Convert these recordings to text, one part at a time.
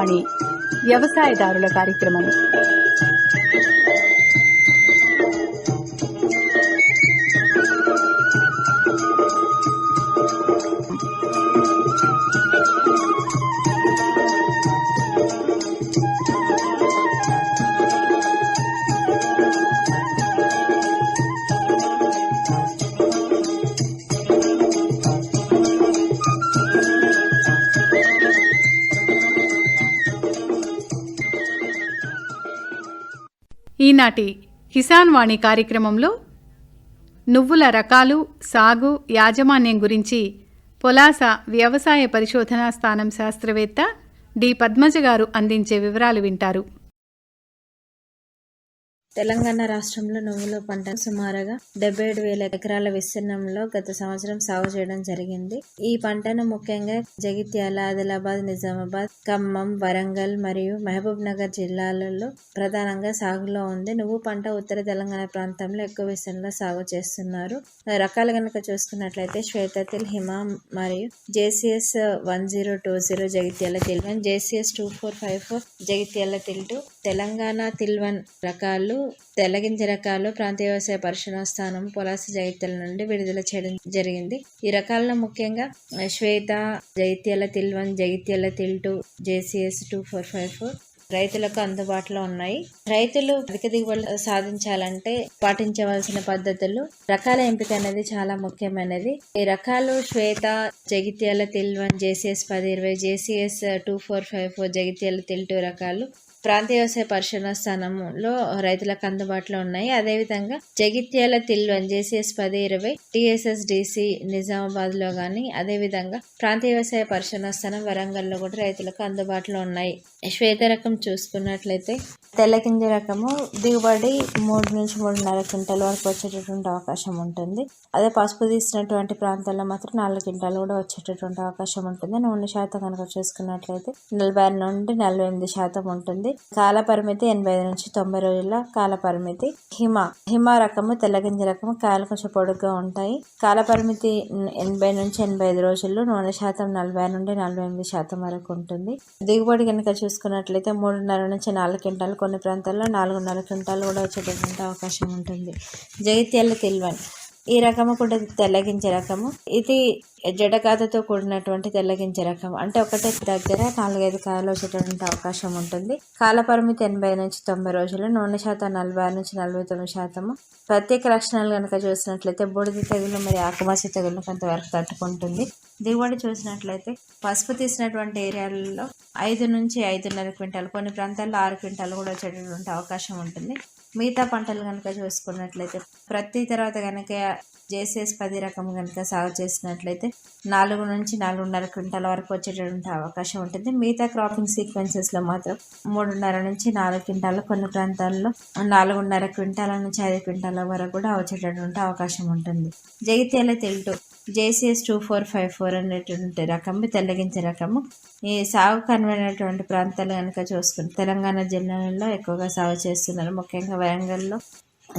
వాణి వ్యవసాయదారుల కార్యక్రమం ఈనాటి కిసాన్ వాణి కార్యక్రమంలో నువ్వుల రకాలు సాగు యాజమాన్యం గురించి పొలాస వ్యవసాయ పరిశోధనా స్థానం శాస్త్రవేత్త డి పద్మజ గారు అందించే వివరాలు వింటారు. తెలంగాణ రాష్ట్రంలో నువ్వుల పంట సుమారుగా డెబ్బై ఏడు వేల ఎకరాల విస్తీర్ణంలో గత సంవత్సరం సాగు చేయడం జరిగింది. ఈ పంటను ముఖ్యంగా జగిత్యాల ఆదిలాబాద్ నిజామాబాద్ ఖమ్మం వరంగల్ మరియు మహబూబ్ నగర్ జిల్లాలలో ప్రధానంగా సాగులో ఉంది. నువ్వు పంట ఉత్తర తెలంగాణ ప్రాంతంలో ఎక్కువ విస్తీర్ణంలో సాగు చేస్తున్నారు. రకాలు కనుక చూసుకున్నట్లయితే శ్వేతతిల్ హిమ మరియు J C S one zero two zero Jagtial తిల్వన్ J C S two four five four Jagtial తిల్ టూ తెలంగాణ తిల్వన్ రకాలు తెల్లగింజ రకాలు ప్రాంతీయ వ్యవసాయ పరిశోధన స్థానం పొలాస జగిత్యాల నుండి విడుదల చేయడం జరిగింది. ఈ రకాలలో ముఖ్యంగా శ్వేత జగిత్యాల తిల్వన్ Jagtial తిల్టు J C S two four five four రైతులకు అందుబాటులో ఉన్నాయి. రైతులు అధిక దిగుబడులు సాధించాలంటే పాటించవలసిన పద్ధతులు రకాల ఎంపిక అనేది చాలా ముఖ్యమైనది. ఈ రకాలు శ్వేత జగిత్యాల తిల్వన్ జేసీఎస్ పది ఇరవై J C S two four five four Jagtial తిల్ టూ రకాలు ప్రాంతీయ వ్యవసాయ పరిశోధన స్థానంలో రైతులకు అందుబాటులో ఉన్నాయి. అదేవిధంగా జగిత్యాల తిల్వన్ జేసీఎస్ పది ఇరవై టిఎస్ఎస్ డిసి నిజామాబాద్లో గాని అదేవిధంగా ప్రాంతీయ వ్యవసాయ పరిశోధన స్థానం వరంగల్లో కూడా రైతులకు అందుబాటులో ఉన్నాయి. శ్వేత రకం చూసుకున్నట్లయితే తెల్లగింజ రకము దిగుబడి మూడు నుంచి మూడున్నర క్వింటాల వరకు వచ్చేటటువంటి అవకాశం ఉంటుంది. అదే పసుపు తీసినటువంటి ప్రాంతాల్లో మాత్రం నాలుగు క్వింటాలు కూడా వచ్చేటటువంటి అవకాశం ఉంటుంది. నూనె శాతం కనుక చూసుకున్నట్లయితే నలభై నుండి నలభై ఎనిమిది శాతం ఉంటుంది. కాల పరిమితి ఎనభై ఐదు నుంచి తొంభై రోజుల కాల పరిమితి హిమ హిమ రకము తెల్లగింజ రకము కాయలు కొంచెం పొడుగ్గా ఉంటాయి. కాల పరిమితి ఎనభై నుంచి ఎనభై ఐదు రోజుల్లో నూనె శాతం నలభై నుండి నలభై ఎనిమిది శాతం వరకు ఉంటుంది. దిగుబడి కనుక చూసుకున్నట్లయితే మూడున్నర నుంచి నాలుగు క్వింటాలు కొన్ని ప్రాంతాల్లో నాలుగున్నర క్వింటాలు కూడా వచ్చేటటువంటి అవకాశం ఉంటుంది. జగిత్యాల తిల్వన్. ఈ రకము కూడా తెల్లగింజ రకము. ఇది జడగాథతో కూడినటువంటి తెల్లగింజ రకం అంటే ఒకటే దగ్గర నాలుగైదు కాయలు వచ్చేటటువంటి అవకాశం ఉంటుంది. కాల పరిమితి ఎనభై నుంచి తొంభై రోజులు నూనె శాతం నలభై ఆరు నుంచి నలభై తొమ్మిది శాతము. ప్రత్యేక లక్షణాలు కనుక చూసినట్లయితే బూడిద తెగులు మరియు ఆకుమసి తెగులు కొంతవరకు తట్టుకుంటుంది. దిగుబడి చూసినట్లయితే పసుపు తీసినటువంటి ఏరియాలలో ఐదు నుంచి ఐదున్నర క్వింటాలు కొన్ని ప్రాంతాల్లో ఆరు క్వింటాలు కూడా వచ్చేటటువంటి అవకాశం ఉంటుంది. మిగతా పంటలు కనుక చూసుకున్నట్లయితే ప్రతి తర్వాత కనుక జేసీఎస్ పది రకం కనుక సాగు చేసినట్లయితే నాలుగు నుంచి నాలుగున్నర క్వింటాల వరకు వచ్చేటటువంటి అవకాశం ఉంటుంది. మిగతా క్రాపింగ్ సీక్వెన్సెస్లో మాత్రం మూడున్నర నుంచి నాలుగు క్వింటాలు కొన్ని ప్రాంతాల్లో నాలుగున్నర క్వింటాల నుంచి ఐదు క్వింటాల వరకు కూడా వచ్చేటటువంటి అవకాశం ఉంటుంది. Jagtial తెలుటు J C S two four five four అనేటువంటి రకము తెల్లగించే రకము. ఈ సాగు కనువైనటువంటి ప్రాంతాలు కనుక చూసుకుంటే తెలంగాణ జిల్లాలలో ఎక్కువగా సాగు చేస్తున్నారు. ముఖ్యంగా వరంగల్లో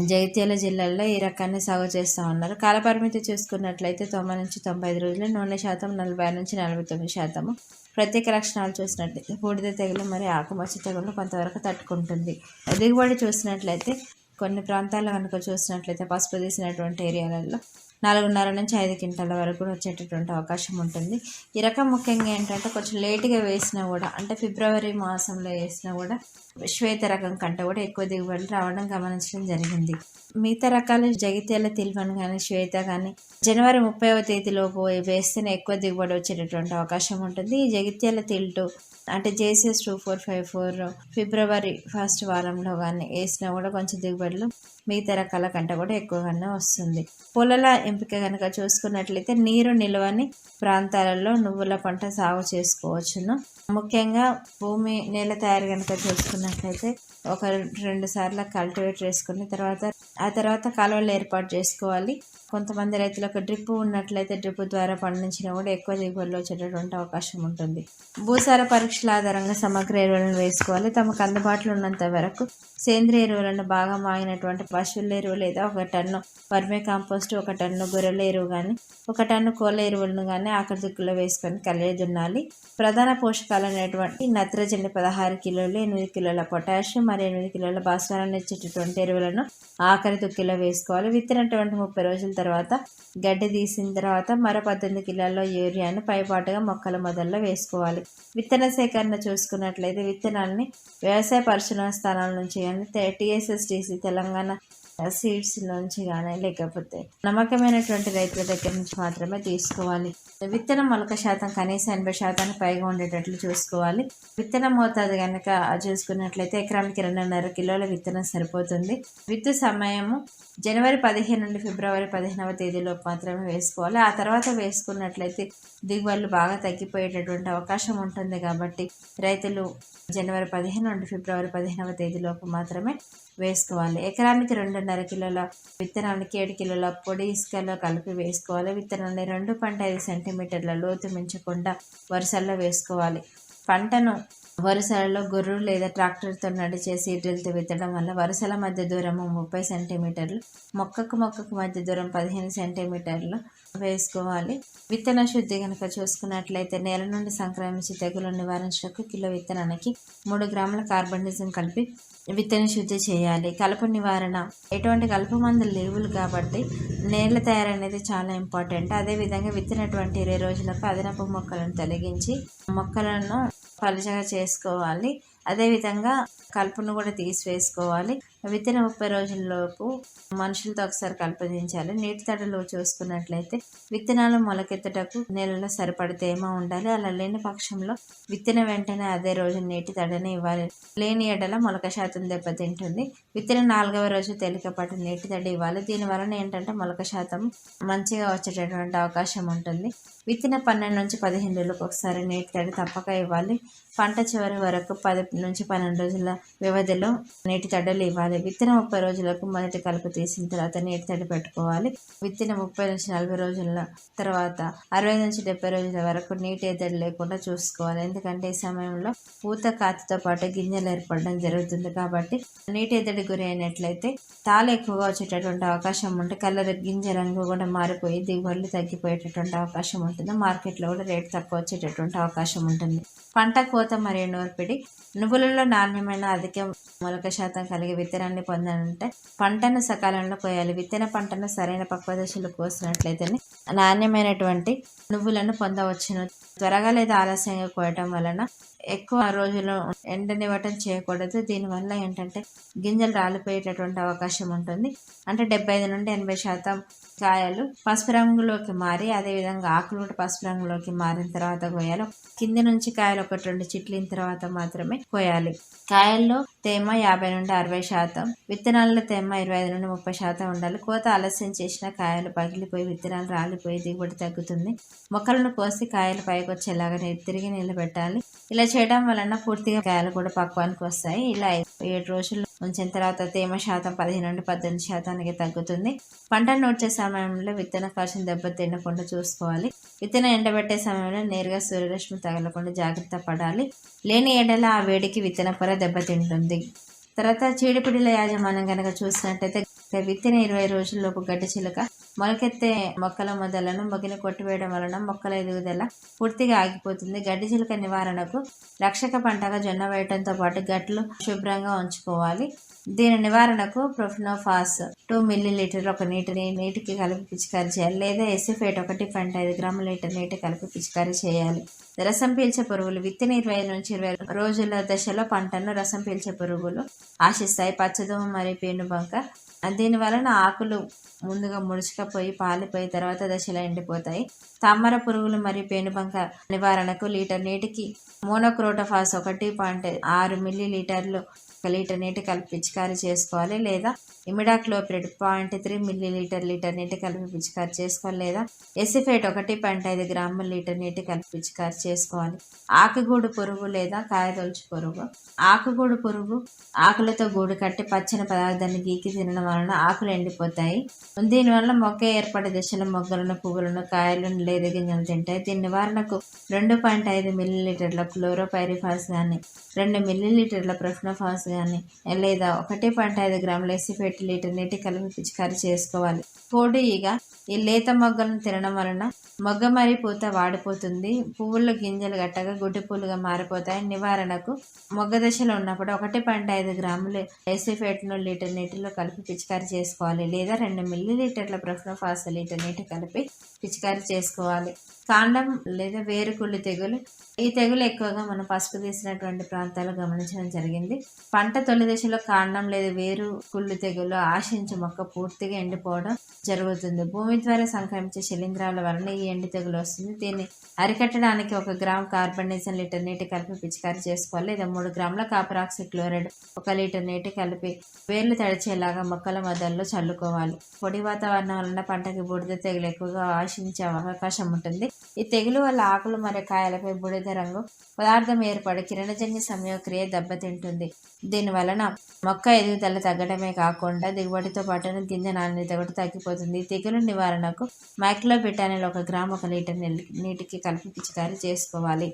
జగిత్యాల జిల్లాల్లో ఈ రకాన్ని సాగు చేస్తూ ఉన్నారు. కాలపరిమితి చూసుకున్నట్లయితే తొంభై నుంచి తొంభై ఐదు రోజులు నూనె శాతం నలభై నుంచి నలభై తొమ్మిది శాతము. ప్రత్యేక లక్షణాలు చూసినట్లయితే బూడిద తెగులు మరియు ఆకుమచ్చ తెగులు కొంతవరకు తట్టుకుంటుంది. దిగుబడి చూసినట్లయితే కొన్ని ప్రాంతాల్లో కనుక చూసినట్లయితే పసుపు తీసినటువంటి ఏరియాలలో నాలుగున్నర నుంచి ఐదు క్వింటాల వరకు వచ్చేటటువంటి అవకాశం ఉంటుంది. ఈ రకం ముఖ్యంగా ఏంటంటే కొంచెం లేటుగా వేసినా కూడా అంటే ఫిబ్రవరి మాసంలో వేసినా కూడా శ్వేత రకం కంటే కూడా ఎక్కువ దిగుబడి రావడం గమనించడం జరిగింది. మిగతా రకాలు జగిత్యాల తిల్వన్ కానీ శ్వేత కానీ జనవరి ముప్పైవ తేదీలోపు వేస్తేనే ఎక్కువ దిగుబడి వచ్చేటటువంటి అవకాశం ఉంటుంది. ఈ జగిత్యాల తిల్టు అంటే J C S two four five four February first వారంలో కానీ వేసినా కూడా కొంచెం దిగుబడులు మిగతా రకాల కంటే కూడా ఎక్కువగానే వస్తుంది. పొలాల ఎంపిక కనుక చూసుకున్నట్లయితే నీరు నిల్వని ప్రాంతాలలో నువ్వుల పంట సాగు చేసుకోవచ్చును. ముఖ్యంగా భూమి నేల తయారు కనుక చూసుకున్నట్లయితే ఒక రెండు సార్లు కల్టివేట్ చేసుకుని తర్వాత ఆ తర్వాత కాలువలు ఏర్పాటు చేసుకోవాలి. కొంతమంది రైతులకు డ్రిప్ ఉన్నట్లయితే డ్రిప్ ద్వారా పండించిన కూడా ఎక్కువ దిగుబడులు వచ్చేటటువంటి అవకాశం ఉంటుంది. భూసార పరీక్షల ఆధారంగా సమగ్ర ఎరువులను వేసుకోవాలి. తమకు అందుబాటులో ఉన్నంత వరకు సేంద్రియ ఎరువులను బాగా మాగినటువంటి పశువుల ఎరువు లేదా ఒక టన్ను వర్మే కాంపోస్ట్ ఒక టన్ను గొర్రెల ఎరువు కానీ ఒక టన్ను కోళ్ళ ఎరువులను కానీ ఆకలి వేసుకొని కలిగి దున్నాలి. ప్రధాన పోషకాలు అనేటువంటి నత్రజని పదహారు కిలోలు ఎనిమిది కిలోల పొటాషియం మరియు ఎనిమిది కిలోల భాస్వరాన్ని ఇచ్చేటటువంటి ఎరువులను ఆఖరి దుక్కిలో వేసుకోవాలి. విత్తినటువంటి ముప్పై రోజుల తర్వాత గడ్డి తీసిన తర్వాత మరో పద్దెనిమిది కిలోల యూరియాను పైపాటుగా మొక్కల మొదల్లో వేసుకోవాలి. విత్తన సేకరణ చూసుకున్నట్లయితే విత్తనాలని వ్యవసాయ పరిశోధన స్థానాల నుంచి కానీ టీఎస్ఎస్టీసీ తెలంగాణ సీడ్స్ నుంచి కానీ లేకపోతే నమ్మకమైనటువంటి రైతుల దగ్గర నుంచి మాత్రమే తీసుకోవాలి. విత్తనం మొలక శాతం కనీసం ఎనభై శాతానికి పైగా ఉండేటట్లు చూసుకోవాలి. విత్తనం మోతాదు కనుక చూసుకున్నట్లయితే ఎకరానికి రెండున్నర కిలోల విత్తనం సరిపోతుంది. విత్తు సమయము జనవరి పదిహేను నుండి ఫిబ్రవరి పదిహేనవ తేదీలోపు మాత్రమే వేసుకోవాలి. ఆ తర్వాత వేసుకున్నట్లయితే దిగుబడులు బాగా తగ్గిపోయేటటువంటి అవకాశం ఉంటుంది కాబట్టి రైతులు జనవరి పదిహేను నుండి ఫిబ్రవరి పదిహేనవ తేదీలోపు మాత్రమే వేసుకోవాలి. ఎకరానికి రెండున్నర కిలోల విత్తనానికి ఏడు కిలోల పొడి ఇసుకలో కలిపి వేసుకోవాలి. విత్తనాన్ని రెండు పాయింట్ ఐదు సెంటీమీటర్ల లోతు మించకుండా వరుసల్లో వేసుకోవాలి. పంటను వరుసలలో గొర్రు లేదా ట్రాక్టర్తో నడిచే సీడ్రిల్తో విత్తడం వల్ల వరుసల మధ్య దూరము ముప్పై సెంటీమీటర్లు మొక్కకు మొక్కకు మధ్య దూరం పదిహేను సెంటీమీటర్లు వేసుకోవాలి. విత్తన శుద్ధి కనుక చూసుకున్నట్లయితే నేల నుండి సంక్రమించి తెగులు నివారించడానికి కిలో విత్తనానికి మూడు గ్రాముల కార్బనిజం కలిపి విత్తన శుద్ధి చేయాలి. కలుపు నివారణ. ఎటువంటి కలుపు మందులు లేవులు కాబట్టి నేల తయారీ అనేది చాలా ఇంపార్టెంట్. అదేవిధంగా విత్తినటువంటి ఇరవై రోజులకు అదనపు మొక్కలను తొలగించి మొక్కలను పలుచగా చేసుకోవాలి. అదేవిధంగా కలుపును కూడా తీసివేసుకోవాలి. విత్తిన ముప్పై రోజుల్లోపు మనుషులతో ఒకసారి కల్పదించాలి నీటి తడలో చూసుకున్నట్లయితే విత్తనాలు మొలకెత్తుటకు నేలలో సరిపడ తేమ ఉండాలి. అలా లేని పక్షంలో విత్తిన వెంటనే అదే రోజు నీటి తడని ఇవ్వాలి. లేని ఎడల మొలక శాతం దెబ్బతింటుంది. విత్తిన నాలుగవ రోజు తేలికపాటి నీటి తడి ఇవ్వాలి. దీని వలన ఏంటంటే మొలక శాతం మంచిగా వచ్చేటటువంటి అవకాశం ఉంటుంది. విత్తిన పన్నెండు నుంచి పదిహేను రోజులకు ఒకసారి నీటి తడి తప్పక ఇవ్వాలి. పంట చివరి వరకు పది నుంచి పన్నెండు రోజుల వ్యవధిలో నీటి తడ్డలు ఇవ్వాలి. విత్తిన ముప్పై రోజులకు మొదటి కలుపు తీసిన తర్వాత నీటి తడి పెట్టుకోవాలి. విత్తిన ముప్పై నుంచి నలభై రోజుల తర్వాత అరవై నుంచి డెబ్బై రోజుల వరకు నీటి ఎద్దడి లేకుండా చూసుకోవాలి. ఎందుకంటే ఈ సమయంలో పూత కాతితో పాటు గింజలు ఏర్పడడం జరుగుతుంది కాబట్టి నీటి ఎద్దడి గురి అయినట్లయితే తాలు ఎక్కువగా వచ్చేటటువంటి అవకాశం ఉంటే కలర్ గింజ రంగు కూడా మారిపోయి దిగుబడులు తగ్గిపోయేటటువంటి అవకాశం ఉంటుంది. మార్కెట్లో కూడా రేటు తక్కువ వచ్చేటటువంటి అవకాశం ఉంటుంది. పంట కోత మరియు నూర్పిడి. నువ్వులలో నాణ్యమైన అధిక మొలక శాతం కలిగే విత్తనాన్ని పొందాలంటే పంటను సకాలంలో కోయాలి. విత్తన పంటను సరైన పక్వ దశలో కోసినట్లయితేనే నాణ్యమైనటువంటి నువ్వులను పొందవచ్చును. త్వరగా లేదా ఆలస్యంగా కోయటం వలన ఎక్కువ రోజులు ఎండనివ్వటం చేయకూడదు. దీనివల్ల ఏంటంటే గింజలు రాలిపోయేటటువంటి అవకాశం ఉంటుంది. అంటే డెబ్బై ఐదు నుండి ఎనభై శాతం కాయలు పసుపు రంగులోకి మారి అదేవిధంగా ఆకులు కూడా పసుపు రంగులోకి మారిన తర్వాత కోయాలి. కింది నుంచి కాయలు ఒకటి రెండు చిట్లిన తర్వాత మాత్రమే కోయాలి. కాయల్లో తేమ యాభై నుండి అరవై శాతం విత్తనాల్లో తేమ ఇరవై ఐదు నుండి ముప్పై శాతం ఉండాలి. కోత ఆలస్యం చేసిన కాయలు పగిలిపోయి విత్తనాలు రాలిపోయి దిగుబడి తగ్గుతుంది. మొక్కలను కోసి కాయలు పైకి వచ్చేలాగా తిరిగి నిలబెట్టాలి. ఇలా చేయడం వలన పూర్తిగా కాయలు కూడా పక్వానికి వస్తాయి. ఇలా ఏడు రోజులు ఉంచిన తర్వాత తేమ శాతం పదిహేను నుండి పద్దెనిమిది శాతానికి తగ్గుతుంది. పంటను నూర్చే సమయంలో విత్తన కాల్చిన దెబ్బ తినకుండా చూసుకోవాలి. విత్తనం ఎండబెట్టే సమయంలో నేరుగా సూర్యరశ్మి తగలకుండా జాగ్రత్త పడాలి. లేని ఏడల ఆ వేడికి విత్తన పొర దెబ్బతింటుంది తర్వాత చీడిపిడిల యాజమాన్యం కనుక చూసినట్టయితే విత్తిన ఇరవై రోజుల్లోపు గడ్డి చిలుక మొలకెత్తే మొక్కల మొదలను మొగిన కొట్టివేయడం వలన మొక్కల ఎదుగుదల పూర్తిగా ఆగిపోతుంది. గడ్డి చిలుక నివారణకు రక్షక పంటగా జొన్న వేయడంతో పాటు గట్లు శుభ్రంగా ఉంచుకోవాలి. దీని నివారణకు ప్రొఫినోఫాస్ టూ మిల్లీ లీటర్ ఒక నీటిని నీటికి కలిపి పిచికారీ చేయాలి లేదా ఎసిఫేట్ ఒకటి పాయింట్ ఐదు గ్రాముల లీటర్ నీటి కలిపి పిచికారీ చేయాలి. రసం పీల్చే పురుగులు విత్తిన ఇరవై నుంచి ఇరవై రోజుల దశలో పంటను రసం పీల్చే పురుగులు ఆశిస్తాయి. పచ్చదోమ మరియు పేనుబంక దీని వలన ఆకులు ముందుగా ముడుచుకపోయి పాలిపోయి తర్వాత దశలో ఎండిపోతాయి. తామర పురుగులు మరియు పేనుబంక నివారణకు లీటర్ నీటికి మోనోక్రోటోఫాస్ ఒకటి పాయింట్ ఆరు మిల్లీ లీటర్లు ఒక లీటర్ నీటి కలిపి పిచికారీ చేసుకోవాలి లేదా imidacloprid point three millilitre litre నీటి కలిపి పిచికారీ చేసుకోవాలి లేదా? ఎసిఫేట్ ఒకటి పాయింట్ ఐదు గ్రాముల లీటర్ నీటి కలిపి పిచికారి చేసుకోవాలి. ఆకుగూడు పురుగు లేదా కాయదొలుచు పురుగు. ఆకుగూడు పురుగు ఆకులతో గూడు కట్టి పచ్చని పదార్థాన్ని గీకి తినడం వలన ఆకులు ఎండిపోతాయి. దీనివల్ల మొక్క ఏర్పడే దశలో మొగ్గలను పువ్వులను కాయలను లేదా గింజలు తింటాయి. దీని నివారణకు రెండు పాయింట్ ఐదు మిల్లీలీటర్ల క్లోరోపైరిఫాస్ కానీ రెండు మిల్లీలీటర్ల ప్రొఫ్నోఫాస్ కానీ లేదా ఒకటి పాయింట్ ఐదు గ్రాముల ఎసిఫేట్ లీటర్ నీటి కలిపి పిచికారీ చేసుకోవాలి. కోడి ఈగ ఈ లేత మొగ్గలను తినడం వలన మొగ్గ మరి పూత వాడిపోతుంది. పువ్వుల్లో గింజలు గట్టగా గుడ్డి పూలుగా మారిపోతాయి. నివారణకు మొగ్గ దశలో ఉన్నప్పుడు ఒకటి పాయింట్ ఐదు గ్రాములు ఎసిఫేట్ను లీటర్ నీటిలో కలిపి పిచికారీ చేసుకోవాలి. లేదా రెండు మిల్లీ లీటర్ల ప్రఫ్నోఫాస్ లీటర్ నీటి కలిపి పిచికారీ చేసుకోవాలి. కాండం లేదా వేరుకుళ్ళు తెగులు. ఈ తెగులు ఎక్కువగా మనం పసుపు తీసినటువంటి ప్రాంతాలు గమనించడం జరిగింది. పంట తొలి దశలో కాండం లేదా వేరు కుళ్ళు తెగులు ఆశించి మొక్క పూర్తిగా ఎండిపోవడం జరుగుతుంది. భూమి ద్వారా సంక్రమించే శిలీంధ్రాల వలన ఈ ఎండు తెగులు వస్తుంది. దీన్ని అరికట్టడానికి ఒక గ్రామ్ కార్బనేషన్ లీటర్ నీటి కలిపి పిచికారీ చేసుకోవాలి. లేదా మూడు గ్రాముల కాపరాక్సి క్లోరైడ్ ఒక లీటర్ నీటి కలిపి వేర్లు తడిచేలాగా మొక్కల మొదల్లో చల్లుకోవాలి. పొడి వాతావరణం వలన పంటకి బూడిద తెగులు ఎక్కువగా ఆశించే అవకాశం ఉంటుంది. ఈ తెగులు వల్ల ఆకులు మరియు కాయలపై బూడిద రంగు పదార్థం ఏర్పడి కిరణజన్య సమయక్రియ దెబ్బతింటుంది. దీని వలన మొక్క ఎదుగుదల తగ్గడమే కాకుండా దిగుబడితో పాటు గింజ నాణ్యత కూడా తగ్గిపోతుంది. ఈ తెగులు నివారణకు మైక్లోబిటానిల్ ఒక గ్రామ్ ఒక లీటర్ నీటికి కలిపి పిచికారీ చేసుకోవాలి.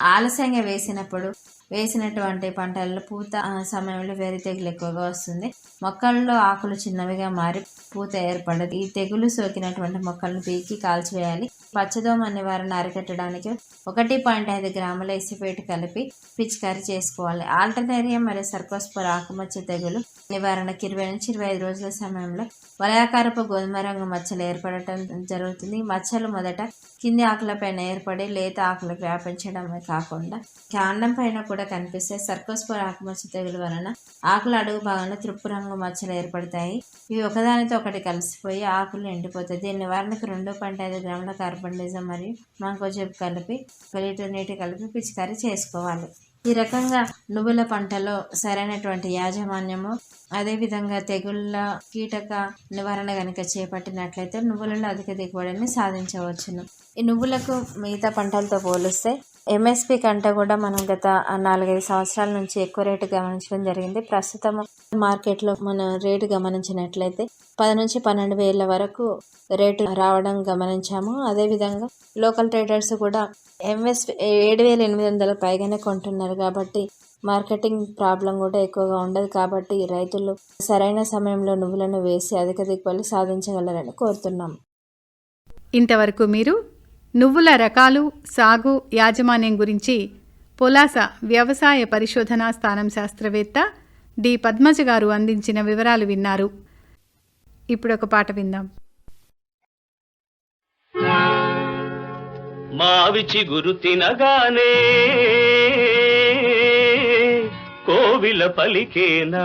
ఆలస్యంగా వేసినప్పుడు వేసినటువంటి పంటల్లో పూత సమయంలో వేరే తెగులు ఎక్కువగా వస్తుంది. మొక్కల్లో ఆకులు చిన్నవిగా మారి పూత ఏర్పడదు. ఈ తెగులు సోకినటువంటి మొక్కలను పీకి కాల్చివేయాలి. పచ్చదోమ నివారణ అరికట్టడానికి ఒకటి పాయింట్ ఐదు గ్రాముల ఇసిపేట కలిపి పిచికారీ చేసుకోవాలి. ఆల్టర్నేరియా మరియు సర్కోస్పర్ ఆకుమచ్చ తెగులు నివారణకి ఇరవై నుంచి ఇరవై ఐదు రోజుల సమయంలో వలయాకారపు గోధుమ రంగు మచ్చలు ఏర్పడటం జరుగుతుంది. ఈ మచ్చలు మొదట కింది ఆకులపైన ఏర్పడి లేత ఆకులు వ్యాపించడమే కాకుండా కాండం పైన కూడా కనిపిస్తే సర్కోస్పోర్ ఆకుమచ్చ తెగులు వలన ఆకుల అడుగు భాగంలో తృప్పు రంగు మచ్చలు ఏర్పడతాయి. ఇవి ఒకదానితో ఒకటి కలిసిపోయి ఆకులు ఎండిపోతాయి దీని నివారణకు రెండు పాయింట్ ఐదు గ్రాముల కార్బన్డిజం మరియు మాంకోజెబ్ కలిపి ఒక లీటర్ నీటి కలిపి పిచికారీ చేసుకోవాలి. ఈ రకంగా నువ్వుల పంటలో సరైనటువంటి యాజమాన్యము అదేవిధంగా తెగుళ్ళ కీటక నివారణ కనుక చేపట్టినట్లయితే నువ్వులలో అధిక దిగుబడిని సాధించవచ్చును. ఈ నువ్వులకు మిగతా పంటలతో పోలిస్తే ఎంఎస్పి కంటే కూడా మనం గత నాలుగైదు సంవత్సరాల నుంచి ఎక్కువ రేటు గమనించడం జరిగింది. ప్రస్తుతం మార్కెట్లో మన రేటు గమనించినట్లయితే పది నుంచి పన్నెండు వేల వరకు రేటు రావడం గమనించాము. అదేవిధంగా లోకల్ ట్రేడర్స్ కూడా ఎంఎస్పి ఏడు వేల ఎనిమిది వందల పైగానే కొంటున్నారు కాబట్టి మార్కెటింగ్ ప్రాబ్లం కూడా ఎక్కువగా ఉండదు కాబట్టి రైతులు సరైన సమయంలో నువ్వులను వేసి అధిక దిగుబడి సాధించగలరని కోరుతున్నాం. ఇంతవరకు మీరు నువ్వుల రకాలు సాగు యాజమాన్యం గురించి పొలాస వ్యవసాయ పరిశోధనా స్థానం శాస్త్రవేత్త డి. పద్మజ గారు అందించిన వివరాలు విన్నారు. ఇప్పుడు ఒక పాట విందాం. మావి చిగురు తినగానే కోవిల పలికేనా?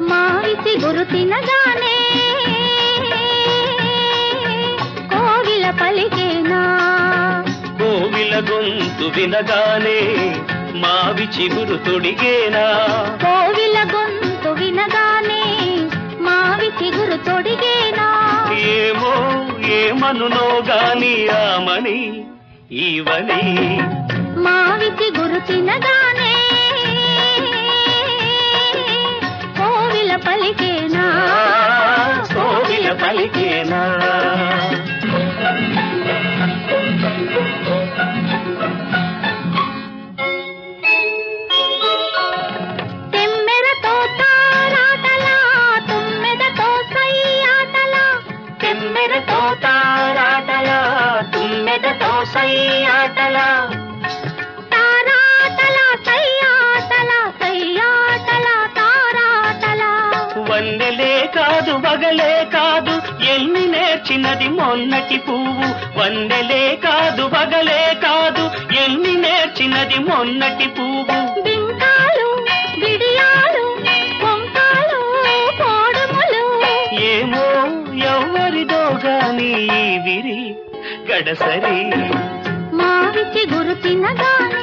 మావిసి గురు తినగానే పలికేనా? కోవిల గొంతు వినగానే మావి చిగురు తొడిగేనా? కోవిల గొంతు వినగానే మావి చిగురు తొడిగేనా? ఏమో ఏమనునో గాని ఆమని ఈవని. మావి చిగురు తినగానే కోవిల పలికేనా? కోవిల పలికేనా? నేర్చినది మొన్నటి పువ్వు వన్నెలే కాదు వగలే కాదు ఎన్ని నేర్చినది మొన్నటి పువ్వు? ఏమో ఎవ్వరిదో గాని విరి గడసరి. మావి చిగురు తినగానే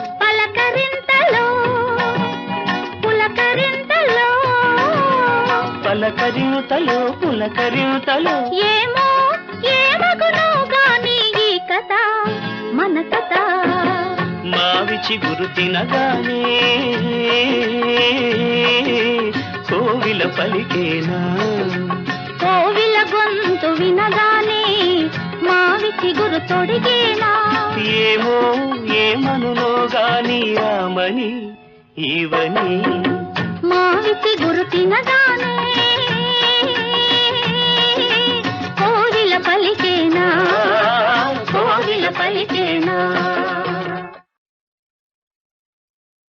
పలకరింతలో పులకరింతలో. ఏమో ఏమగునో గాని ఈ కథ మన కథ. మావి చిగురు తినగానే కోవిల పలికేనా? కోవిల గొంతు వినగానే మావి చిగురు తొడిగేనా? ఏమో ఏమనునో గాని రామని ఇవని మావి చిగురు తినగానే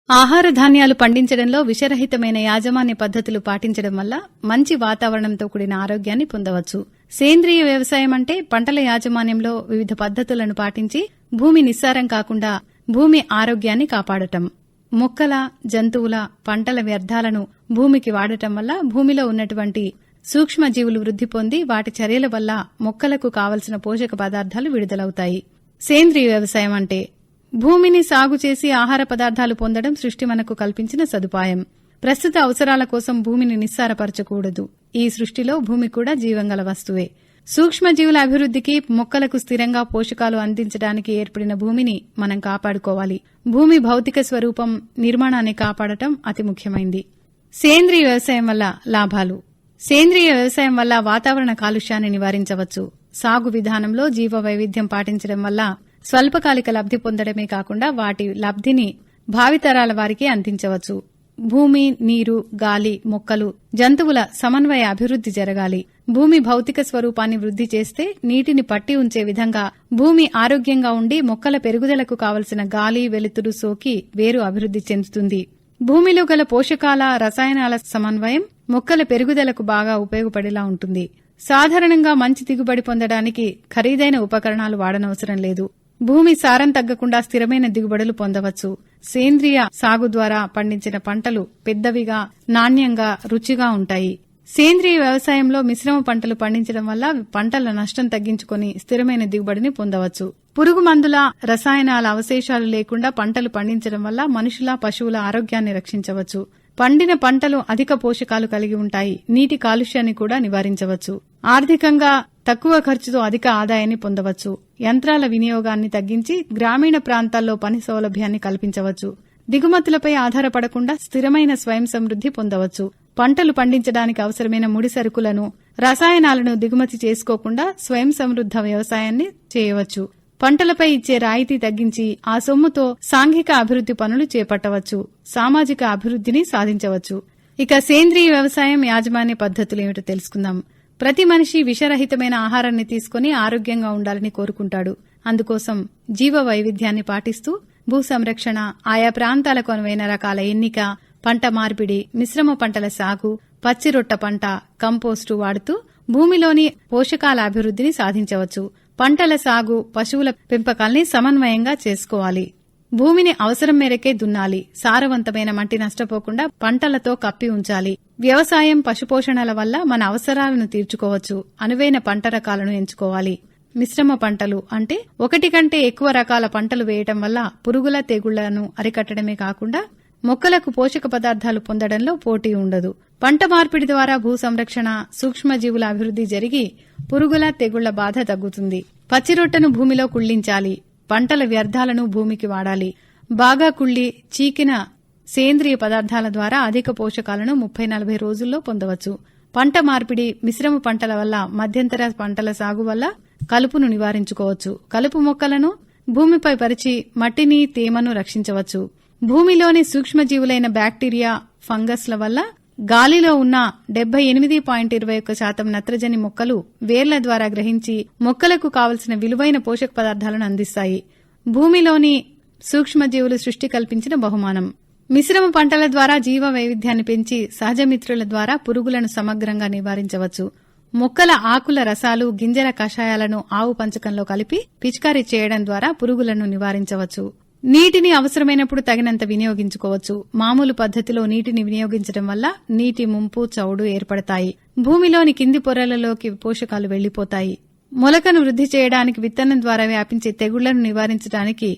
ఆహార ధాన్యాలు పండించడంలో విషరహితమైన యాజమాన్య పద్ధతులు పాటించడం వల్ల మంచి వాతావరణంతో కూడిన ఆరోగ్యాన్ని పొందవచ్చు. సేంద్రియ వ్యవసాయం అంటే పంటల యాజమాన్యంలో వివిధ పద్ధతులను పాటించి భూమి నిస్సారం కాకుండా భూమి ఆరోగ్యాన్ని కాపాడటం. మొక్కల జంతువుల పంటల వ్యర్థాలను భూమికి వాడటం వల్ల భూమిలో ఉన్నటువంటి సూక్ష్మజీవులు వృద్ధి పొంది వాటి చర్యల వల్ల మొక్కలకు కావలసిన పోషక పదార్థాలు విడుదలవుతాయి. సేంద్రియ వ్యవసాయం అంటే భూమిని సాగు చేసి ఆహార పదార్థాలు పొందడం సృష్టి మనకు కల్పించిన సదుపాయం. ప్రస్తుత అవసరాల కోసం భూమిని నిస్సారపరచకూడదు. ఈ సృష్టిలో భూమి కూడా జీవంగల వస్తువే. సూక్ష్మజీవుల అభివృద్ధికి మొక్కలకు స్థిరంగా పోషకాలు అందించడానికి ఏర్పడిన భూమిని మనం కాపాడుకోవాలి. భూమి భౌతిక స్వరూపం నిర్మాణాన్ని కాపాడటం అతి ముఖ్యమైంది. సేంద్రియ వ్యవసాయం వల్ల లాభాలు. సేంద్రియ వ్యవసాయం వల్ల వాతావరణ కాలుష్యాన్ని నివారించవచ్చు. సాగు విధానంలో జీవ వైవిధ్యం పాటించడం వల్ల స్వల్పకాలిక లబ్ధి పొందడమే కాకుండా వాటి లబ్ధిని భావితరాల వారికి అందించవచ్చు. భూమి నీరు గాలి మొక్కలు జంతువుల సమన్వయ అభివృద్ధి జరగాలి. భూమి భౌతిక స్వరూపాన్ని వృద్ధి చేస్తే నీటిని పట్టి ఉంచే విధంగా భూమి ఆరోగ్యంగా ఉండి మొక్కల పెరుగుదలకు కావలసిన గాలి వెలుతురు సోకి వేరు అభివృద్ధి చెందుతుంది. భూమిలో గల పోషకాల రసాయనాల సమన్వయం మొక్కల పెరుగుదలకు బాగా ఉపయోగపడేలా ఉంటుంది. సాధారణంగా మంచి దిగుబడి పొందడానికి ఖరీదైన ఉపకరణాలు వాడనవసరం లేదు. భూమి సారం తగ్గకుండా స్థిరమైన దిగుబడులు పొందవచ్చు. సేంద్రియ సాగు ద్వారా పండించిన పంటలు పెద్దవిగా నాణ్యంగా రుచిగా ఉంటాయి. సేంద్రియ వ్యవసాయంలో మిశ్రమ పంటలు పండించడం వల్ల పంటల నష్టం తగ్గించుకొని స్థిరమైన దిగుబడిని పొందవచ్చు. పురుగు మందుల రసాయనాల అవశేషాలు లేకుండా పంటలు పండించడం వల్ల మనుషుల పశువుల ఆరోగ్యాన్ని రక్షించవచ్చు. పండిన పంటలు అధిక పోషకాలు కలిగి ఉంటాయి. నీటి కాలుష్యాన్ని కూడా నివారించవచ్చు. ఆర్థికంగా తక్కువ ఖర్చుతో అధిక ఆదాయాన్ని పొందవచ్చు. యంత్రాల వినియోగాన్ని తగ్గించి గ్రామీణ ప్రాంతాల్లో పని సౌలభ్యాన్ని కల్పించవచ్చు. దిగుమతులపై ఆధారపడకుండా స్థిరమైన స్వయం సమృద్ధి పొందవచ్చు. పంటలు పండించడానికి అవసరమైన ముడి సరుకులను రసాయనాలను దిగుమతి చేసుకోకుండా స్వయం సమృద్ధ వ్యవసాయాన్ని చేయవచ్చు. పంటలపై ఇచ్చే రాయితీ తగ్గించి ఆ సొమ్ముతో సాంఘిక అభివృద్ధి పనులు చేపట్టవచ్చు సామాజిక అభివృద్ధిని సాధించవచ్చు. ఇక సేంద్రీయ వ్యవసాయం యాజమాన్య పద్ధతులు ఏమిటో తెలుసుకుందాం. ప్రతి మనిషి విషరహితమైన ఆహారాన్ని తీసుకుని ఆరోగ్యంగా ఉండాలని కోరుకుంటాడు. అందుకోసం జీవ వైవిధ్యాన్ని పాటిస్తూ భూ సంరక్షణ ఆయా ప్రాంతాలకు అనువైన రకాల ఎన్నిక పంట మార్పిడి మిశ్రమ పంటల సాగు పచ్చిరొట్ట పంట కంపోస్టు వాడుతూ భూమిలోని పోషకాల అభివృద్ధిని సాధించవచ్చు. పంటల సాగు పశువుల పెంపకాల్ని సమన్వయంగా చేసుకోవాలి. భూమిని అవసరం మేరకే దున్నాలి. సారవంతమైన మట్టి నష్టపోకుండా పంటలతో కప్పి ఉంచాలి. వ్యవసాయం పశుపోషణల వల్ల మన అవసరాలను తీర్చుకోవచ్చు. అనువైన పంట రకాలను ఎంచుకోవాలి. మిశ్రమ పంటలు అంటే ఒకటి కంటే ఎక్కువ రకాల పంటలు వేయటం వల్ల పురుగుల తెగుళ్ళను అరికట్టడమే కాకుండా మొక్కలకు పోషక పదార్థాలు పొందడంలో పోటీ ఉండదు. పంట మార్పిడి ద్వారా భూ సంరక్షణ సూక్ష్మజీవుల అభివృద్ధి జరిగి పురుగుల తెగుళ్ళ బాధ తగ్గుతుంది. పచ్చిరొట్టను భూమిలో కుళ్ళించాలి. పంటల వ్యర్థాలను భూమికి వాడాలి. బాగా కుళ్ళి చీకిన సేంద్రియ పదార్థాల ద్వారా అధిక పోషకాలను ముప్పై నలభై రోజుల్లో పొందవచ్చు. పంట మార్పిడి మిశ్రమ పంటల వల్ల మధ్యంతర పంటల సాగు వల్ల కలుపును నివారించుకోవచ్చు. కలుపు మొక్కలను భూమిపై పరిచి మట్టిని తేమను రక్షించవచ్చు. భూమిలోని సూక్ష్మజీవులైన బ్యాక్టీరియా ఫంగస్ల వల్ల గాలిలో ఉన్న డెబ్బై ఎనిమిది పాయింట్ ఇరవై ఒక్క శాతం నత్రజని మొక్కలు వేర్ల ద్వారా గ్రహించి మొక్కలకు కావలసిన విలువైన పోషక పదార్థాలను అందిస్తాయి. భూమిలోని సూక్ష్మజీవులు సృష్టి కల్పించిన బహుమానం. మిశ్రమ పంటల ద్వారా జీవ వైవిధ్యాన్ని పెంచి సహజ మిత్రుల ద్వారా పురుగులను సమగ్రంగా నివారించవచ్చు. మొక్కల ఆకుల రసాలు గింజల కషాయాలను ఆవు పంచకంలో కలిపి పిచికారీ చేయడం ద్వారా పురుగులను నివారించవచ్చు. నీటిని అవసరమైనప్పుడు తగినంత వినియోగించుకోవచ్చు. మామూలు పద్ధతిలో నీటిని వినియోగించడం వల్ల నీటి ముంపు చౌడు ఏర్పడతాయి. భూమిలోని కింది పొరలలోకి పోషకాలు వెళ్ళిపోతాయి మొలకను వృద్ధి చేయడానికి విత్తనం ద్వారా వ్యాపించే తెగుళ్ళను నివారించడానికి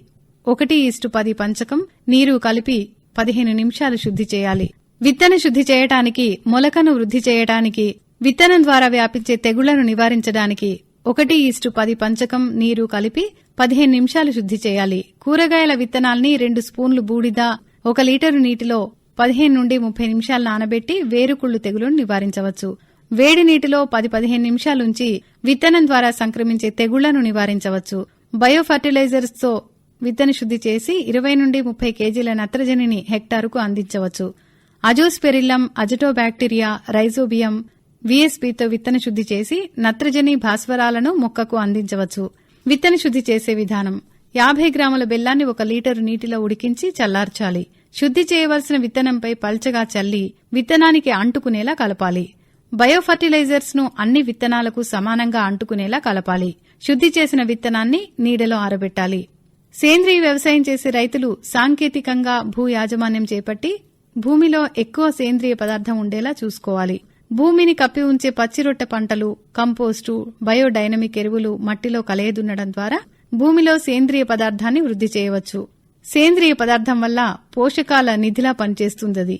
ఒకటి ఇస్టు పది పంచకం నీరు కలిపి పదిహేను నిమిషాలు శుద్ధి చేయాలి. విత్తన శుద్ధి చేయటానికి మొలకను వృద్ధి చేయటానికి విత్తనం ద్వారా వ్యాపించే తెగుళ్ళను నివారించడానికి ఒకటి ఈస్టు పది పంచకం నీరు కలిపి పదిహేను నిమిషాలు శుద్ధి చేయాలి. కూరగాయల విత్తనాల్ని రెండు స్పూన్లు బూడిద ఒక లీటరు నీటిలో పదిహేను నుండి ముప్పై నిమిషాలు నానబెట్టి వేరుకుళ్ళు తెగులును నివారించవచ్చు. వేడి నీటిలో పది పదిహేను నిమిషాలుంచి విత్తనం ద్వారా సంక్రమించే తెగుళ్ళను నివారించవచ్చు. బయో ఫర్టిలైజర్స్తో విత్తన శుద్ధి చేసి ఇరవై నుండి ముప్పై కేజీల నత్రజనిని హెక్టారుకు అందించవచ్చు. అజోస్పెరిల్లం అజటోబాక్టీరియా రైజోబియం విఎస్పితో విత్తన శుద్ధి చేసి నత్రజని భాస్వరాలను మొక్కకు అందించవచ్చు. విత్తన శుద్ధి చేసే విధానం. యాభై గ్రాముల బెల్లాన్ని ఒక లీటరు నీటిలో ఉడికించి చల్లార్చాలి. శుద్ధి చేయవలసిన విత్తనంపై పల్చగా చల్లి విత్తనానికి అంటుకునేలా కలపాలి. బయోఫర్టిలైజర్స్ను అన్ని విత్తనాలకు సమానంగా అంటుకునేలా కలపాలి. శుద్ధి చేసిన విత్తనాన్ని నీడలో ఆరబెట్టాలి. సేంద్రీయ వ్యవసాయం చేసే రైతులు సాంకేతికంగా భూ యాజమాన్యం చేపట్టి భూమిలో ఎక్కువ సేంద్రియ పదార్థం ఉండేలా చూసుకోవాలి. భూమిని కప్పి ఉంచే పచ్చిరొట్టె పంటలు కంపోస్టు బయోడైనమిక్ ఎరువులు మట్టిలో కలయదున్నడం ద్వారా భూమిలో సేంద్రియ పదార్థాన్ని వృద్ధి చేయవచ్చు. సేంద్రియ పదార్థం వల్ల పోషకాల నిధిలా పనిచేస్తుందది.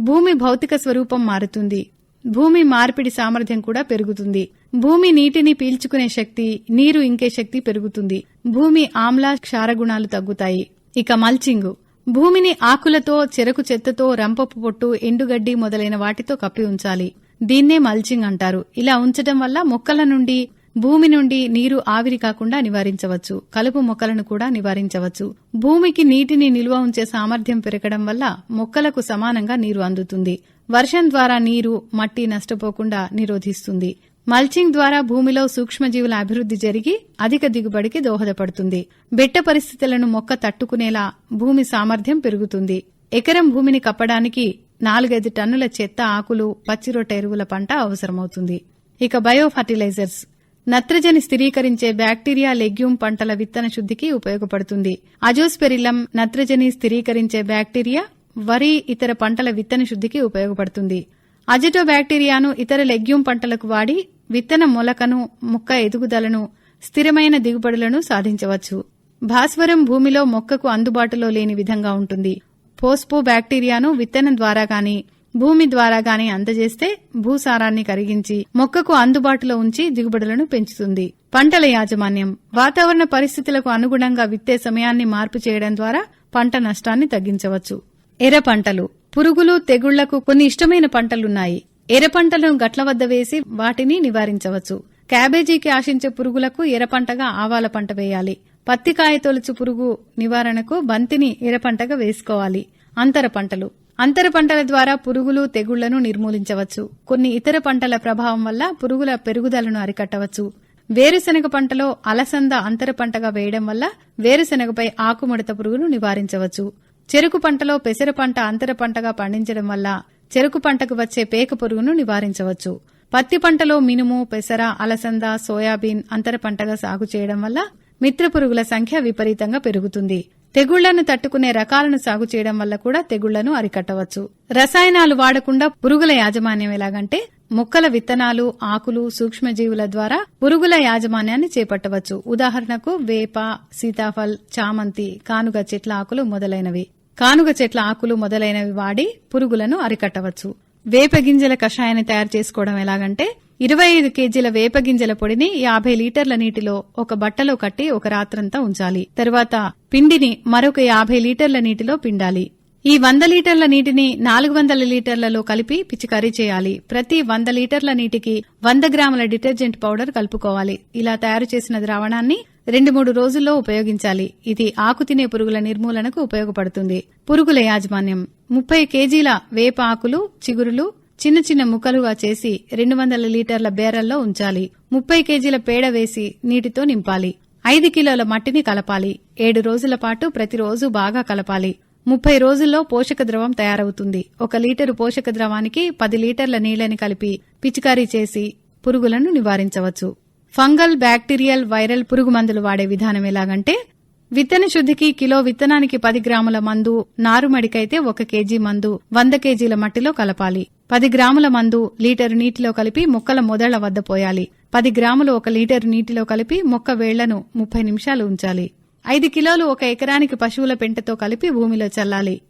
భూమి భౌతిక స్వరూపం మారుతుంది. భూమి మార్పిడి సామర్థ్యం కూడా పెరుగుతుంది. భూమి నీటిని పీల్చుకునే శక్తి నీరు ఇంకే శక్తి పెరుగుతుంది. భూమి ఆమ్ల క్షారగుణాలు తగ్గుతాయి. ఇక మల్చింగు. భూమిని ఆకులతో చెరకు చెత్తతో రంపపు పొట్టు ఎండుగడ్డి మొదలైన వాటితో కప్పి ఉంచాలి. దీన్నే మల్చింగ్ అంటారు. ఇలా ఉంచడం వల్ల మొక్కల నుండి భూమి నుండి నీరు ఆవిరి కాకుండా నివారించవచ్చు. కలుపు మొక్కలను కూడా నివారించవచ్చు. భూమికి నీటిని నిల్వ ఉంచే సామర్థ్యం పెరగడం వల్ల మొక్కలకు సమానంగా నీరు అందుతుంది. వర్షం ద్వారా నీరు మట్టి నష్టపోకుండా నిరోధిస్తుంది. మల్చింగ్ ద్వారా భూమిలో సూక్ష్మజీవుల అభివృద్ధి జరిగి అధిక దిగుబడికి దోహదపడుతుంది. బెట్ట పరిస్థితులను మొక్క తట్టుకునేలా భూమి సామర్థ్యం పెరుగుతుంది. ఎకరం భూమిని కప్పడానికి నాలుగైదు టన్నుల చెత్త ఆకులు పచ్చిరొట్ట ఎరువుల పంట అవసరమవుతుంది. ఇక బయో ఫర్టిలైజర్స్ నత్రజని స్థిరీకరించే బ్యాక్టీరియా లెగ్యూమ్ పంటల విత్తన శుద్ధికి ఉపయోగపడుతుంది. అజోస్పెరిలం నత్రజని స్థిరీకరించే బ్యాక్టీరియా వరి ఇతర పంటల విత్తన శుద్ధికి ఉపయోగపడుతుంది. అజిటో బ్యాక్టీరియాను ఇతర లెగ్యూమ్ పంటలకు వాడి విత్తన మొలకను మొక్క ఎదుగుదలను స్థిరమైన దిగుబడులను సాధించవచ్చు. భాస్వరం భూమిలో మొక్కకు అందుబాటులో లేని విధంగా ఉంటుంది. పోస్పో బ్యాక్టీరియాను విత్తనం ద్వారా గాని భూమి ద్వారా గాని అందజేస్తే భూసారాన్ని కరిగించి మొక్కకు అందుబాటులో ఉంచి దిగుబడులను పెంచుతుంది. పంటల యాజమాన్యం వాతావరణ పరిస్థితులకు అనుగుణంగా విత్తే సమయాన్ని మార్పు చేయడం ద్వారా పంట నష్టాన్ని తగ్గించవచ్చు. ఎర్ర పంటలు పురుగులు తెగుళ్ళకు కొన్ని ఇష్టమైన పంటలున్నాయి. ఎర్ర పంటలను గట్ల వద్ద వేసి వాటిని నివారించవచ్చు. క్యాబేజీకి ఆశించే పురుగులకు ఎర్ర పంటగా ఆవాల పంట వేయాలి. పత్తికాయ తొలుచు పురుగు నివారణకు బంతిని ఎర్ర పంటగా వేసుకోవాలి. అంతర పంటలు. అంతర పంటల ద్వారా పురుగులు తెగుళ్ళను నిర్మూలించవచ్చు. కొన్ని ఇతర పంటల ప్రభావం వల్ల పురుగుల పెరుగుదలను అరికట్టవచ్చు. వేరుశెనగ పంటలో అలసంద అంతర పంటగా వేయడం వల్ల వేరుశెనగపై ఆకుముడత పురుగును నివారించవచ్చు. చెరుకు పంటలో పెసర పంట అంతర పంటగా పండించడం వల్ల చెరుకు పంటకు వచ్చే పేక పురుగును నివారించవచ్చు. పత్తి పంటలో మినుము పెసర అలసంద సోయాబీన్ అంతర పంటగా సాగు చేయడం వల్ల మిత్ర పురుగుల సంఖ్య విపరీతంగా పెరుగుతుంది. తెగుళ్ళను తట్టుకునే రకాలను సాగు చేయడం వల్ల కూడా తెగుళ్ళను అరికట్టవచ్చు. రసాయనాలు వాడకుండా పురుగుల యాజమాన్యం ఎలాగంటే మొక్కల విత్తనాలు ఆకులు సూక్ష్మజీవుల ద్వారా పురుగుల యాజమాన్యాన్ని చేపట్టవచ్చు. ఉదాహరణకు వేప సీతాఫల్ చామంతి కానుగ చెట్ల ఆకులు మొదలైనవి. కానుగ చెట్ల ఆకులు మొదలైనవి వాడి పురుగులను అరికట్టవచ్చు. వేప గింజల కషాయాన్ని తయారు చేసుకోవడం ఎలాగంటే ఇరవై ఐదు కేజీల వేప గింజల పొడిని యాభై లీటర్ల నీటిలో ఒక బట్టలో కట్టి ఒక రాత్రంతా ఉంచాలి. తరువాత పిండిని మరొక యాభై లీటర్ల నీటిలో పిండాలి. ఈ వంద లీటర్ల నీటిని నాలుగు వందల లీటర్లలో కలిపి పిచికారీ చేయాలి. ప్రతి వంద లీటర్ల నీటికి వంద గ్రాముల డిటర్జెంట్ పౌడర్ కలుపుకోవాలి. ఇలా తయారు చేసిన ద్రావణాన్ని రెండు మూడు రోజుల్లో ఉపయోగించాలి. ఇది ఆకు తినే పురుగుల నిర్మూలనకు ఉపయోగపడుతుంది. పురుగుల యాజమాన్యం ముప్పై కేజీల వేప ఆకులు చిగురులు చిన్న చిన్న ముక్కలుగా చేసి రెండు వందల లీటర్ల బేరల్లో ఉంచాలి. ముప్పై కేజీల పేడ వేసి నీటితో నింపాలి. ఐదు కిలోల మట్టిని కలపాలి. ఏడు రోజుల పాటు ప్రతిరోజు బాగా కలపాలి. ముప్పై రోజుల్లో పోషక ద్రవం తయారవుతుంది. ఒక లీటరు పోషక ద్రవానికి పది లీటర్ల నీళ్ళని కలిపి పిచికారీ చేసి పురుగులను నివారించవచ్చు. ఫంగల్ బ్యాక్టీరియల్ వైరల్ పురుగు మందులు వాడే విధానం ఎలాగంటే విత్తన శుద్ధికి కిలో విత్తనానికి పది గ్రాముల మందు నారుమడికైతే ఒక కేజీ మందు వంద కేజీల మట్టిలో కలపాలి. పది గ్రాముల మందు లీటరు నీటిలో కలిపి మొక్కల మొదళ్ళ వద్ద పోయాలి. పది గ్రాములు ఒక లీటరు నీటిలో కలిపి మొక్క వేళ్ళను ముప్పై నిమిషాలు ఉంచాలి. ఐదు కిలోలు ఒక ఎకరానికి పశువుల పెంటతో కలిపి భూమిలో చల్లాలి.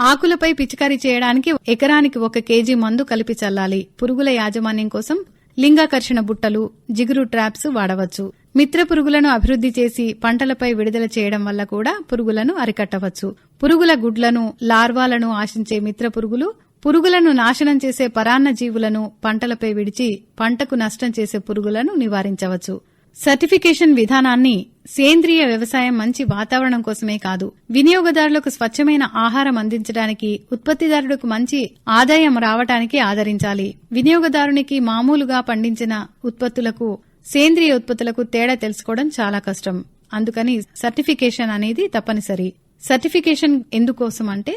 ఆకులపై పిచికారీ చేయడానికి ఎకరానికి ఒక కేజీ మందు కలిపి చల్లాలి. పురుగుల యాజమాన్యం కోసం లింగాకర్షణ బుట్టలు జిగురు ట్రాప్స్ వాడవచ్చు. మిత్ర పురుగులను అభివృద్ధి చేసి పంటలపై విడుదల చేయడం వల్ల కూడా పురుగులను అరికట్టవచ్చు. పురుగుల గుడ్లను లార్వాలను ఆశించే మిత్ర పురుగులు పురుగులను నాశనం చేసే పరాన్న జీవులను పంటలపై విడిచి పంటకు నష్టం చేసే పురుగులను నివారించవచ్చు. సర్టిఫికేషన్ విధానాన్ని సేంద్రియ వ్యవసాయం మంచి వాతావరణం కోసమే కాదు వినియోగదారులకు స్వచ్ఛమైన ఆహారం అందించడానికి ఉత్పత్తిదారులకు మంచి ఆదాయం రావటానికి ఆదరించాలి. వినియోగదారునికి మామూలుగా పండించిన ఉత్పత్తులకు సేంద్రియ ఉత్పత్తులకు తేడా తెలుసుకోవడం చాలా కష్టం. అందుకని సర్టిఫికేషన్ అనేది తప్పనిసరి. సర్టిఫికేషన్ ఎందుకోసం అంటే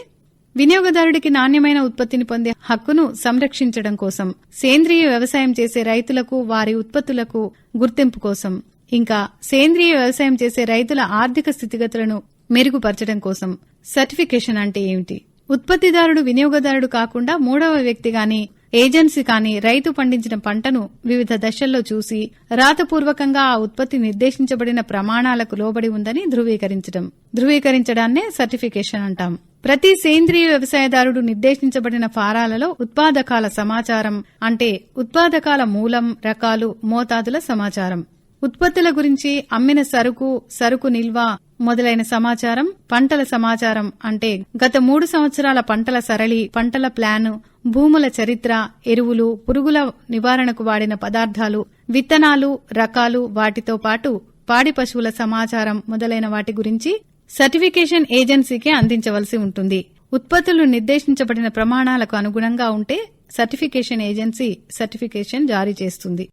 వినియోగదారుడికి నాణ్యమైన ఉత్పత్తిని పొందే హక్కును సంరక్షించడం కోసం సేంద్రియ వ్యవసాయం చేసే రైతులకు వారి ఉత్పత్తులకు గుర్తింపు కోసం ఇంకా సేంద్రియ వ్యవసాయం చేసే రైతుల ఆర్థిక స్థితిగతులను మెరుగుపరచడం కోసం. సర్టిఫికేషన్ అంటే ఏమిటి? ఉత్పత్తిదారుడు వినియోగదారుడు కాకుండా మూడవ వ్యక్తి గాని ఏజెన్సీ కాని రైతు పండించిన పంటను వివిధ దశల్లో చూసి రాతపూర్వకంగా ఆ ఉత్పత్తి నిర్దేశించబడిన ప్రమాణాలకు లోబడి ఉందని ధృవీకరించడం. ధృవీకరించడాన్నే సర్టిఫికేషన్ అంటాం. ప్రతి సేంద్రియ వ్యవసాయదారుడు నిర్దేశించబడిన ఫారాలలో ఉత్పాదకాల సమాచారం అంటే ఉత్పాదకాల మూలం రకాలు మోతాదుల సమాచారం. ఉత్పత్తుల గురించి అమ్మిన సరుకు సరుకు నిల్వ మొదలైన సమాచారం పంటల సమాచారం అంటే గత మూడు సంవత్సరాల పంటల సరళి పంటల ప్లాను భూముల చరిత్ర ఎరువులు పురుగుల నివారణకు వాడిన పదార్థాలు విత్తనాలు రకాలు వాటితో పాటు పాడి పశువుల సమాచారం మొదలైన వాటి గురించి సర్టిఫికేషన్ ఏజెన్సీకి అందించవలసి ఉంటుంది. ఉత్పత్తులు నిర్దేశించబడిన ప్రమాణాలకు అనుగుణంగా ఉంటే సర్టిఫికేషన్ ఏజెన్సీ సర్టిఫికేషన్ జారీ చేస్తుంది.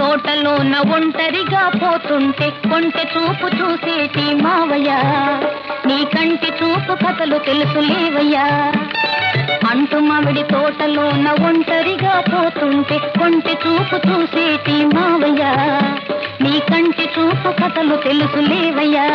తోటలోన ఒంటరిగా పోతుంటే కొంటె చూపు చూసేటి మావయ్య. నీ కంటి చూపు కథలు తెలుసు లేవయ్యా అంటు మామిడి తోటలోన ఒంటరిగా పోతుంటే కొంటె చూపు చూసేటి మావయ్య. నీ కంటి చూపు కథలు తెలుసు లేవయ్యా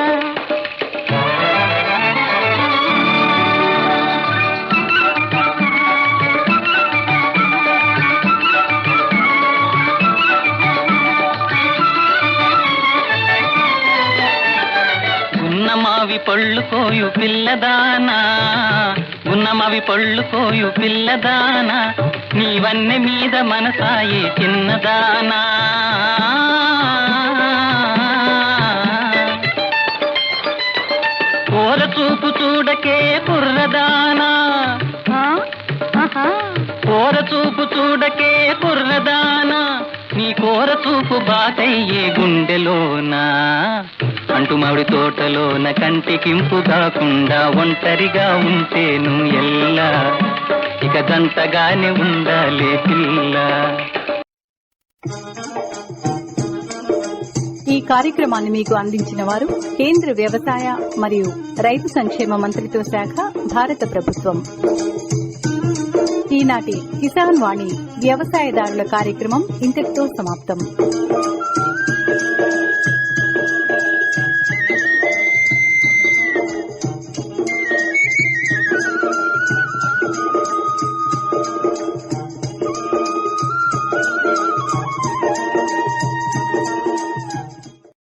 గున్నమావి పళ్ళు కోయు పిల్లదానా. గున్నమావి పళ్ళు కోయు పిల్లదానా. నీవన్నె మీద మనసాయే చిన్నదానా. కూర చూపు చూడకే బుర్రదానా. కూర చూపు చూడకే బుర్రదానా. నీ కూర చూపు బాటయ్యే గుండెలోనా. అంటు మామిడి తోటలోన కంటికింపు కాకుండా ఒంటరిగా ఉంటేను ఎల్లా. ఇక దంతగానే ఉండాలే పిల్ల. ఈ కార్యక్రమాన్ని మీకు అందించిన వారు కేంద్ర వ్యవసాయ మరియు రైతు సంక్షేమ మంత్రిత్వ శాఖ భారత ప్రభుత్వం. ఈనాటి కిసాన్ వాణి వ్యవసాయదారుల కార్యక్రమం ఇంతటితో సమాప్తం.